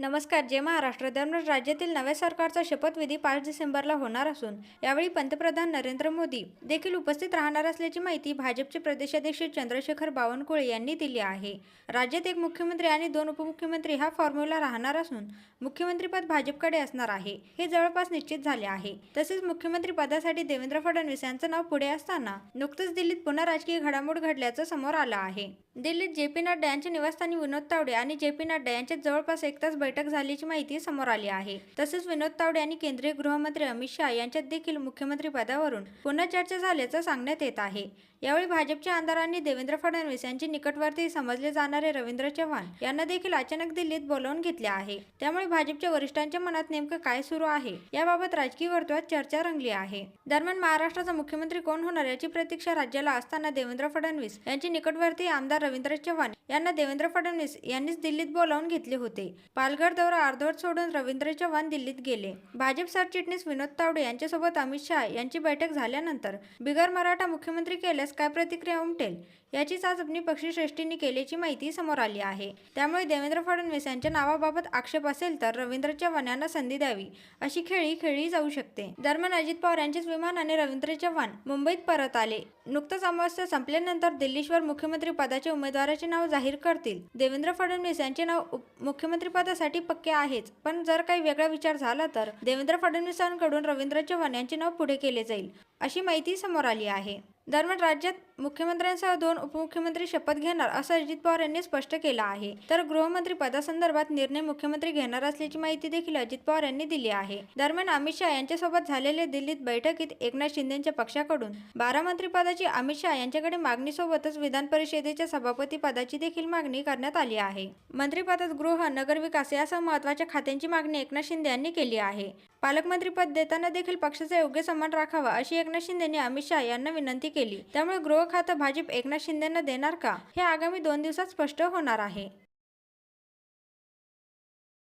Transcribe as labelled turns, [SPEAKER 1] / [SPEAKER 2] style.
[SPEAKER 1] नमस्कार जय महाराष्ट्र दरम्यान राज्यातील नव्या सरकारचा शपथविधी पाच डिसेंबरला होणार असून यावेळी पंतप्रधान नरेंद्र मोदी देखील उपस्थित राहणार असल्याची माहिती भाजपचे प्रदेशाध्यक्ष चंद्रशेखर बावनकुळे यांनी दिली आहे. राज्यात एक मुख्यमंत्री आणि दोन उपमुख्यमंत्री हा फॉर्म्युला राहणार असून मुख्यमंत्रीपद भाजपकडे असणार आहे हे जवळपास निश्चित झाले आहे. तसेच मुख्यमंत्री पदासाठी देवेंद्र फडणवीस यांचं नाव पुढे असताना नुकतंच दिल्लीत पुन्हा राजकीय घडामोड घडल्याचं समोर आलं आहे. दिल्लीत जे पी नड्डा यांच्या निवासस्थानी विनोद तावडे आणि जे पी नड्डा यांच्यात जवळपास एक तास बैठक झाल्याची माहिती समोर आली आहे. तसेच विनोद तावडे आणि केंद्रीय गृहमंत्री अमित शहा यांच्यात देखील मुख्यमंत्री पदावरून पुन्हा चर्चा झाल्याचं सांगण्यात येत आहे. यावेळी भाजपच्या आमदारांनी देवेंद्र फडणवीस यांचे निकटवर्ती समजले जाणारे रवींद्र चव्हाण यांना देखील अचानक दिल्लीत बोलावून घेतले आहे. त्यामुळे भाजपच्या वरिष्ठांच्या मनात नेमकं काय सुरू आहे याबाबत राजकीय वर्तुळात चर्चा रंगली आहे. दरम्यान महाराष्ट्राचा मुख्यमंत्री कोण होणार याची प्रतीक्षा राज्याला असताना देवेंद्र फडणवीस यांचे निकटवर्ती आमदार रवींद्र चव्हाण यांना देवेंद्र फडणवीस यांनीच दिल्लीत बोलावून घेतले होते. पालघर दौरा अर्धवट सोडून रवींद्र चव्हाण दिल्लीत गेले. भाजप सरचिटणीस विनोद तावडे यांच्यासोबत अमित शहा यांची बैठक झाल्यानंतर बिगर मराठा मुख्यमंत्री केल्यास काय प्रतिक्रिया उमटेल? याची चाचपणी पक्षीश्रेष्ठीने केल्याची माहिती समोर आली आहे. त्यामुळे देवेंद्र फडणवीस यांच्या नावाबाबत आक्षेप असेल तर रवींद्र चव्हाण यांना संधी द्यावी अशी खेळी खेळली जाऊ शकते. दरम्यान अजित पवार यांच्याच विमानाने रवींद्र चव्हाण मुंबईत परत आले. नुकतंच अमावस्या संपल्यानंतर दिल्लीश्वर मुख्यमंत्री पदाचे उमेदवाराचे नाव जाहीर करतील. देवेंद्र फडणवीस यांचे नाव उप- मुख्यमंत्रीपदासाठी पक्के आहेच पण जर काही वेगळा विचार झाला तर देवेंद्र फडणवीसांकडून रवींद्र चव्हाण यांचे नाव पुढे केले जाईल अशी माहिती समोर आली आहे. दरम्यान राज्यात मुख्यमंत्र्यांसह दोन उपमुख्यमंत्री शपथ घेणार असं अजित पवार यांनी स्पष्ट केलं आहे. तर गृहमंत्री पदासंदर्भात निर्णय मुख्यमंत्री घेणार असल्याची माहिती देखील अजित पवार यांनी दिली आहे. दरम्यान अमित शहा यांच्यासोबत झालेल्या दिल्लीत बैठकीत एकनाथ शिंदेच्या पक्षाकडून बारा मंत्रिपदाची अमित शहा यांच्याकडे मागणीसोबतच विधान परिषदेच्या सभापती पदाची देखील मागणी करण्यात आली आहे. मंत्रिपदात गृह नगरविकास यासह महत्त्वाच्या खात्यांची मागणी एकनाथ शिंदे यांनी केली आहे. पालकमंत्रीपद देताना देखील पक्षाचा योग्य सन्मान राखावा अशी एकनाथ शिंदेनी अमित शहा यांना विनंती केली. त्यामुळे गृह खातं भाजप एकनाथ शिंदेंना देणार का? हे आगामी दोन दिवसात स्पष्ट होणार आहे.